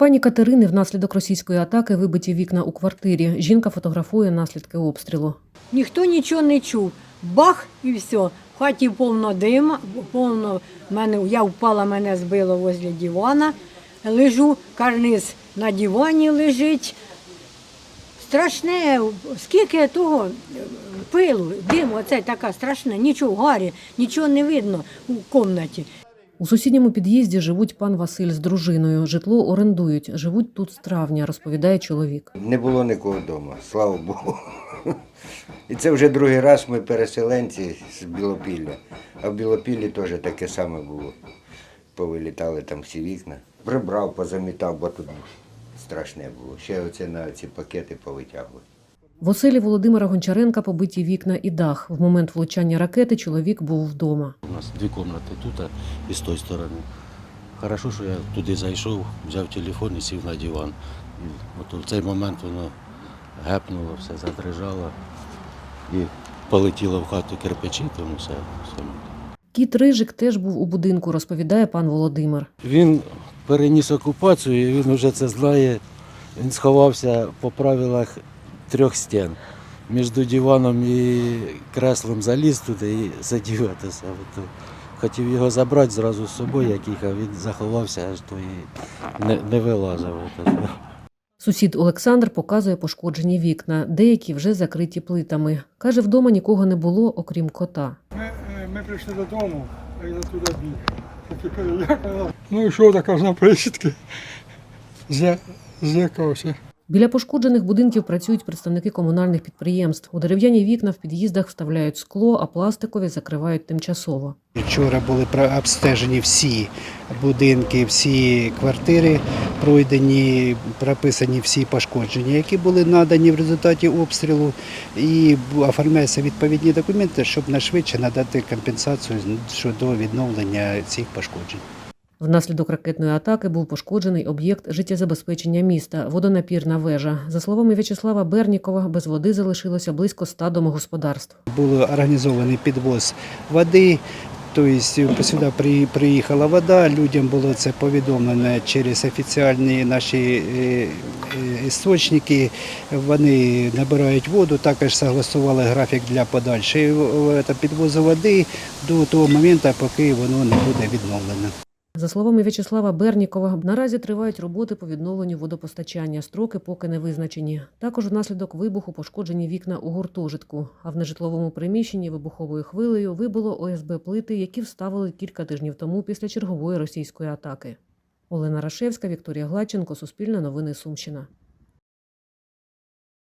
Пані Катерини внаслідок російської атаки вибиті вікна у квартирі. Жінка фотографує наслідки обстрілу. Ніхто нічого не чув. Бах і все. В хаті повно дима, повно мене, я впала, мене збило возле дивана. Лежу, карниз на дивані лежить. Страшне, скільки того пилу, диму, оце така страшна, нічого гарі, нічого не видно у кімнаті. У сусідньому під'їзді живуть пан Василь з дружиною. Житло орендують. Живуть тут з травня, розповідає чоловік. Не було нікого вдома, слава Богу. І це вже другий раз ми переселенці з Білопілля. А в Білопіллі теж таке саме було. Повилітали там всі вікна. Прибрав, позамітав, бо тут страшне було. Ще оце на ці пакети повитягли. В оселі Володимира Гончаренка побиті вікна і дах. В момент влучання ракети чоловік був вдома. У нас дві кімнати тут і з тої сторони. Хорошо, що я туди зайшов, взяв телефон і сів на диван. От в цей момент воно гепнуло, все задрижало і полетіло в хату кирпичі, тому все. все. Кіт Рижик теж був у будинку, розповідає пан Володимир. Він переніс окупацію, і він вже це знає. Він сховався по правилах трьох стін. Між диваном і креслом заліз туди і сидів. саме. Хотів його забрати зразу з собою, як їхав, він заховався, аж то і не, не вилазив. Сусід Олександр показує пошкоджені вікна, деякі вже закриті плитами. Каже, вдома нікого не було, окрім кота. Ми, е, ми прийшли додому, а я туди біг. Ну і що така на присідки? Зя- Злякався. Біля пошкоджених будинків працюють представники комунальних підприємств. У дерев'яні вікна в під'їздах вставляють скло, а пластикові закривають тимчасово. Вчора були обстежені всі будинки, всі квартири, пройдені, прописані всі пошкодження, які були надані в результаті обстрілу, і оформляються відповідні документи, щоб нашвидше надати компенсацію щодо відновлення цих пошкоджень. Внаслідок ракетної атаки був пошкоджений об'єкт життєзабезпечення міста водонапірна вежа. За словами В'ячеслава Бернікова, без води залишилося близько ста домогосподарств. Був організований підвоз води. Тобто сюди приїхала вода, людям було це повідомлено через офіціальні наші е, е, істочники. Вони набирають воду, також согласували графік для подальшого е, підвозу води до того моменту, поки воно не буде відновлено. За словами В'ячеслава Бернікова, наразі тривають роботи по відновленню водопостачання. Строки поки не визначені. Також внаслідок вибуху пошкоджені вікна у гуртожитку. А в нежитловому приміщенні вибуховою хвилею вибило ОСБ плити, які вставили кілька тижнів тому після чергової російської атаки. Олена Рашевська, Вікторія Гладченко, Суспільне новини Сумщина.